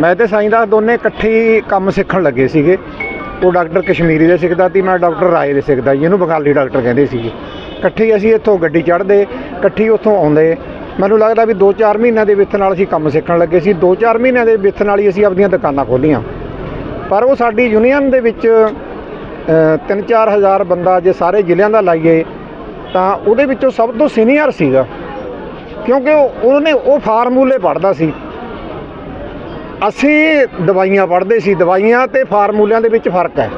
ਮੈਂ ਤੇ ਸਾਈਂ ਦਾ ਦੋਨੇ ਇਕੱਠੇ ਹੀ ਕੰਮ ਸਿੱਖਣ ਲੱਗੇ ਸੀਗੇ। ਉਹ ਡਾਕਟਰ ਕਸ਼ਮੀਰੀ ਦੇ ਸਿੱਖਦਾ ਸੀ, ਮੈਂ ਡਾਕਟਰ ਰਾਏ ਦੇ ਸਿੱਖਦਾ ਜਿਹਨੂੰ ਬੰਗਾਲੀ ਡਾਕਟਰ ਕਹਿੰਦੇ ਸੀਗੇ। ਇਕੱਠੇ ਅਸੀਂ ਇੱਥੋਂ ਗੱਡੀ ਚੜ੍ਹਦੇ, ਇਕੱਠੇ ਉੱਥੋਂ ਆਉਂਦੇ। ਮੈਨੂੰ ਲੱਗਦਾ ਵੀ 2-4 ਮਹੀਨਿਆਂ ਦੇ ਵਿੱਚ ਨਾਲ ਅਸੀਂ ਕੰਮ ਸਿੱਖਣ ਲੱਗੇ ਸੀ। 2-4 ਮਹੀਨਿਆਂ ਦੇ ਵਿੱਚ ਨਾਲ ਹੀ ਅਸੀਂ ਆਪਣੀਆਂ ਦੁਕਾਨਾਂ ਖੋਲੀਆਂ ਪਰ ਉਹ ਸਾਡੀ ਯੂਨੀਅਨ ਦੇ ਵਿੱਚ 3-4 ਹਜ਼ਾਰ ਬੰਦਾ ਜੇ ਸਾਰੇ ਜ਼ਿਲ੍ਹਿਆਂ ਦਾ ਲਾਈਏ, ਤਾਂ ਉਹਦੇ ਵਿੱਚੋਂ ਸਭ ਤੋਂ ਸੀਨੀਅਰ ਸੀਗਾ। ਕਿਉਂਕਿ ਉਹ- ਉਹਨੇ ਉਹ ਫਾਰਮੂਲੇ ਪੜ੍ਹਦਾ ਸੀ। ਅਸੀਂ ਦਵਾਈਆਂ ਪੜ੍ਹਦੇ ਸੀ, ਦਵਾਈਆਂ ਤੇ ਫਾਰਮੂਲਿਆਂ ਦੇ ਵਿੱਚ ਫ਼ਰਕ ਹੈ।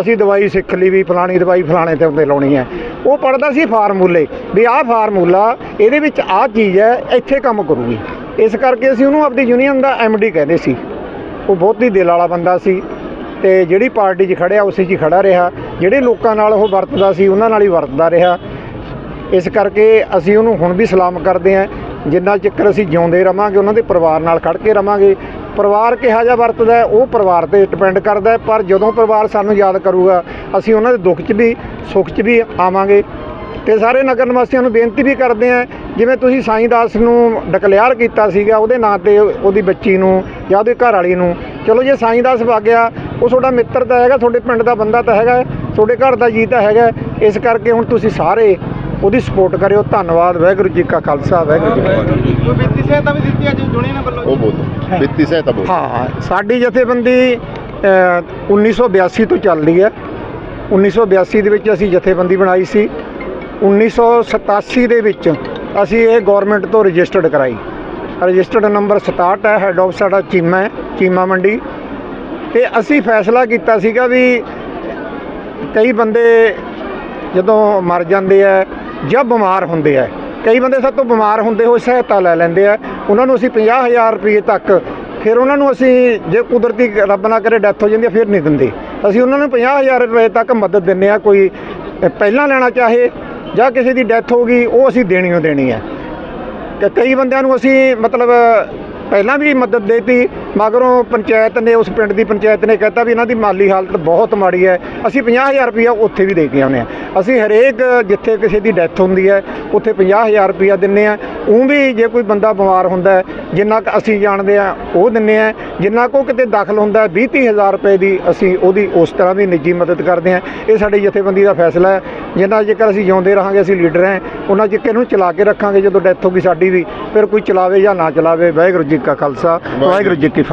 ਅਸੀਂ ਦਵਾਈ ਸਿੱਖ ਲਈ ਵੀ ਫਲਾਣੀ ਦਵਾਈ ਫਲਾਣੇ ਤੇ ਉੱਤੇ ਲਾਉਣੀ ਹੈ। ਉਹ ਪੜ੍ਹਦਾ ਸੀ ਫਾਰਮੂਲੇ, ਵੀ ਆਹ ਫਾਰਮੂਲਾ, ਇਹਦੇ ਵਿੱਚ ਆਹ ਚੀਜ਼ ਹੈ, ਇੱਥੇ ਕੰਮ ਕਰੂਗੀ। ਇਸ ਕਰਕੇ ਅਸੀਂ ਉਹਨੂੰ ਆਪਣੀ ਯੂਨੀਅਨ ਦਾ ਐਮਡੀ ਕਹਿੰਦੇ ਸੀ। ਉਹ ਬਹੁਤ ਹੀ ਦਿਲ ਵਾਲਾ ਬੰਦਾ ਸੀ ਤੇ ਜਿਹੜੀ ਪਾਰਟੀ 'ਚ ਖੜਿਆ, ਉਸੇ 'ਚ ਹੀ ਖੜਾ ਰਿਹਾ। ਜਿਹੜੇ ਲੋਕਾਂ ਨਾਲ ਉਹ ਵਰਤਦਾ ਸੀ, ਉਹਨਾਂ ਨਾਲ ਹੀ ਵਰਤਦਾ ਰਿਹਾ। ਇਸ ਕਰਕੇ ਅਸੀਂ ਉਹਨੂੰ ਹੁਣ ਵੀ ਸਲਾਮ ਕਰਦੇ ਹਾਂ। ਜਿੰਨਾ ਚਿਰ ਅਸੀਂ ਜਿਉਂਦੇ ਰਵਾਂਗੇ, ਉਹਨਾਂ ਦੇ ਪਰਿਵਾਰ ਨਾਲ ਖੜ ਕੇ ਰਵਾਂਗੇ। ਪਰਿਵਾਰ ਕਿਹਾ ਜਿਹਾ ਵਰਤਦਾ ਉਹ ਪਰਿਵਾਰ ਤੇ ਡਿਪੈਂਡ ਕਰਦਾ ਪਰ ਜਦੋਂ ਪਰਿਵਾਰ ਸਾਨੂੰ ਯਾਦ ਕਰੂਗਾ, ਅਸੀਂ ਉਹਨਾਂ ਦੇ ਦੁੱਖ 'ਚ ਵੀ, ਸੁੱਖ 'ਚ ਵੀ ਆਵਾਂਗੇ। ਤੇ ਸਾਰੇ ਨਗਰ ਨਿਵਾਸੀਆਂ ਨੂੰ ਬੇਨਤੀ ਵੀ ਕਰਦੇ ਹਾਂ, ਜਿਵੇਂ ਤੁਸੀਂ ਸਾਈਂ ਦਾਸ ਨੂੰ ਡਿਕਲੇਅਰ ਕੀਤਾ ਸੀਗਾ, ਉਹਦੇ ਨਾਂ ਤੇ ਉਹਦੀ ਬੱਚੀ ਨੂੰ ਜਾਂ ਉਹਦੇ ਘਰ ਵਾਲੀ ਨੂੰ, ਚਲੋ ਜੇ ਸਾਈਂ ਦਾਸ ਵਗ ਗਿਆ, ਉਹ ਤੁਹਾਡਾ ਮਿੱਤਰ ਤਾਂ ਹੈਗਾ, ਤੁਹਾਡੇ ਪਿੰਡ ਦਾ ਬੰਦਾ ਤਾਂ ਹੈਗਾ, ਤੁਹਾਡੇ ਘਰ ਦਾ ਜੀ ਤਾਂ ਹੈਗਾ, ਇਸ ਕਰਕੇ ਹੁਣ ਤੁਸੀਂ ਸਾਰੇ ਉਹਦੀ ਸਪੋਰਟ ਕਰਿਓ। ਧੰਨਵਾਦ, ਵਾਹਿਗੁਰੂ ਜੀ ਕਾ ਖਾਲਸਾ ਵਾਹਿਗੁਰੂ ਜੀ ਕੀ ਫਤਿਹ ਕੋਈ ਵਿੱਤੀ ਸਹਾਇਤਾ ਵੀ ਦਿੱਤੀ ਅੱਜ ਜੁਨੀਅਨ ਵੱਲੋਂ ਉਹ ਬੋਲੋ ਵਿੱਤੀ ਸਹਾਇਤਾ ਬੋਲੋ ਹਾਂ ਸਾਡੀ ਜਥੇਬੰਦੀ ਅ, 1982 ਤੋਂ ਚੱਲਦੀ ਹੈ। 1982 ਦੇ ਵਿੱਚ ਅਸੀਂ ਜਥੇਬੰਦੀ ਬਣਾਈ ਸੀ। 1987 ਦੇ ਵਿੱਚ ਅਸੀਂ ਇਹ ਗਵਰਨਮੈਂਟ ਤੋਂ ਰਜਿਸਟਰਡ ਕਰਾਈ। ਰਜਿਸਟਰਡ ਨੰਬਰ 67 ਹੈ ਹੈਡ ਆਫ ਸਾਡਾ ਚੀਮਾ ਹੈ ਚੀਮਾ ਮੰਡੀ। ਤੇ ਅਸੀਂ ਫੈਸਲਾ ਕੀਤਾ ਸੀਗਾ ਵੀ ਕਈ ਬੰਦੇ ਜਦੋਂ ਮਰ ਜਾਂਦੇ ਆ ਜਾਂ ਬਿਮਾਰ ਹੁੰਦੇ ਆ ਕਈ ਬੰਦੇ ਸਾਡੇ ਤੋਂ ਬਿਮਾਰ ਹੁੰਦੇ ਹੋਏ ਸਹਾਇਤਾ ਲੈ ਲੈਂਦੇ ਆ। ਉਹਨਾਂ ਨੂੰ ਅਸੀਂ 50000 ਰੁਪਏ ਤੱਕ, ਫਿਰ ਉਹਨਾਂ ਨੂੰ ਅਸੀਂ ਜੇ ਕੁਦਰਤੀ ਰੱਬ ਨਾ ਕਰੇ ਡੈਥ ਹੋ ਜਾਂਦੀ ਹੈ ਫਿਰ ਨਹੀਂ ਦਿੰਦੇ। ਅਸੀਂ ਉਹਨਾਂ ਨੂੰ 50000 ਰੁਪਏ ਤੱਕ ਮਦਦ ਦਿੰਨੇ ਆ, ਕੋਈ ਪਹਿਲਾਂ ਲੈਣਾ ਚਾਹੇ, ਜਾਂ ਕਿਸੇ ਦੀ ਡੈਥ ਹੋ ਗਈ, ਉਹ ਅਸੀਂ ਦੇਣੀ ਓ ਦੇਣੀ ਹੈ ਕਿ, ਕਈ ਬੰਦਿਆਂ ਨੂੰ ਅਸੀਂ ਮਤਲਬ ਪਹਿਲਾਂ ਵੀ ਮਦਦ ਦੇਤੀ, ਮਗਰੋਂ ਪੰਚਾਇਤ ਨੇ, ਉਸ ਪਿੰਡ ਦੀ ਪੰਚਾਇਤ ਨੇ ਕਹਿਤਾ ਵੀ ਇਹਨਾਂ ਦੀ ਮਾਲੀ ਹਾਲਤ ਬਹੁਤ ਮਾੜੀ ਹੈ, ਅਸੀਂ 50000 ਰੁਪਇਆ ਉੱਥੇ ਵੀ ਦੇ ਕੇ ਆਉਂਦੇ ਆ। ਅਸੀਂ ਹਰੇਕ ਜਿੱਥੇ ਕਿਸੇ ਦੀ ਡੈਥ ਹੁੰਦੀ ਹੈ, ਉੱਥੇ 50000 ਰੁਪਇਆ ਦਿੰਨੇ ਆ ਉਹ ਵੀ ਜੇ ਕੋਈ ਬੰਦਾ ਬਿਮਾਰ ਹੁੰਦਾ ਜਿੰਨਾ ਕੁ ਅਸੀਂ ਜਾਣਦੇ ਆ ਉਹ ਦਿੰਨੇ ਆ ਜਿੰਨਾ ਕੋ ਕਿਤੇ ਦਾਖਲ ਹੁੰਦਾ 20 ਹਜ਼ਾਰ ਰੁਪਏ ਦੀ ਅਸੀਂ ਉਹਦੀ ਉਸ ਤਰ੍ਹਾਂ ਵੀ ਨਿੱਜੀ ਮਦਦ ਕਰਦੇ ਆ ਇਹ ਸਾਡੀ ਜਥੇਬੰਦੀ ਦਾ ਫੈਸਲਾ ਹੈ। ਜਿੰਨਾ ਜੇਕਰ ਅਸੀਂ ਜਿਉਂਦੇ ਰਹਾਂਗੇ, ਅਸੀਂ ਲੀਡਰ ਹਾਂ, ਉਹਨਾਂ ਚਿਰ ਨੂੰ ਚਲਾ ਕੇ ਰੱਖਾਂਗੇ ਜਦੋਂ ਡੈਥ ਹੋ ਗਈ ਸਾਡੀ ਵੀ, ਫਿਰ ਕੋਈ ਚਲਾਵੇ ਜਾਂ ਨਾ ਚਲਾਵੇ। ਵਾਹਿਗੁਰੂ ਜੀ ਕਾ ਖਾਲਸਾ, ਵਾਹਿਗੁਰੂ ਜੀ ਕੀ ਫਤਿਹ।